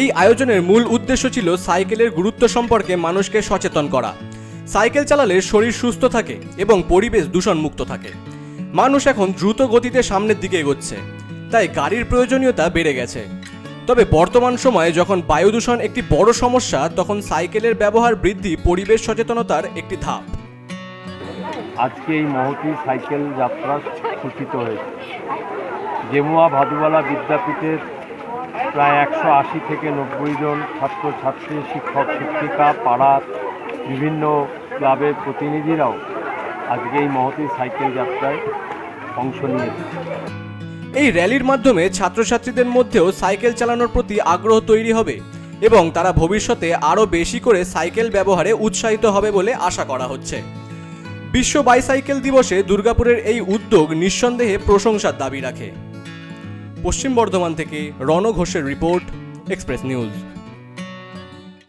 এই আয়োজনের মূল উদ্দেশ্য ছিল সাইকেলের গুরুত্ব সম্পর্কে মানুষকে সচেতন করা। সাইকেল চালালে শরীর সুস্থ থাকে এবং পরিবেশ দূষণ মুক্ত থাকে। মানুষ এখন দ্রুত গতিতে সামনের দিকে এগোচ্ছে, তাই গাড়ির প্রয়োজনীয়তা বেড়ে গেছে। তবে বর্তমান সময়ে যখন বায়ু দূষণ একটি বড় সমস্যা, তখন সাইকেলের ব্যবহার বৃদ্ধি, পরিবেশ সচেতনতার একটি ধাপ। আজকে এই মহতী সাইকেল যাত্রা সূচিত হয়েছে। জেমুয়া ভাদুবালা বিদ্যাপীঠের প্রায় একশো আশি থেকে নব্বই জন ছাত্রছাত্রী শিক্ষক, শিক্ষিকা পাড়ার বিভিন্ন ক্লাবের প্রতিনিধিরাও আজকে এই মহতী সাইকেল যাত্রায় অংশ নিয়েছে। এই র্যালির মাধ্যমে ছাত্রছাত্রীদের মধ্যেও সাইকেল চালানোর প্রতি আগ্রহ তৈরি হবে এবং তারা ভবিষ্যতে আরও বেশি করে সাইকেল ব্যবহারে উৎসাহিত হবে বলে আশা করা হচ্ছে। বিশ্ব বাইসাইকেল দিবসে দুর্গাপুরের এই উদ্যোগ নিঃসন্দেহে প্রশংসার দাবি রাখে। পশ্চিম বর্ধমান থেকে রণ ঘোষের রিপোর্ট এক্সপ্রেস নিউজ।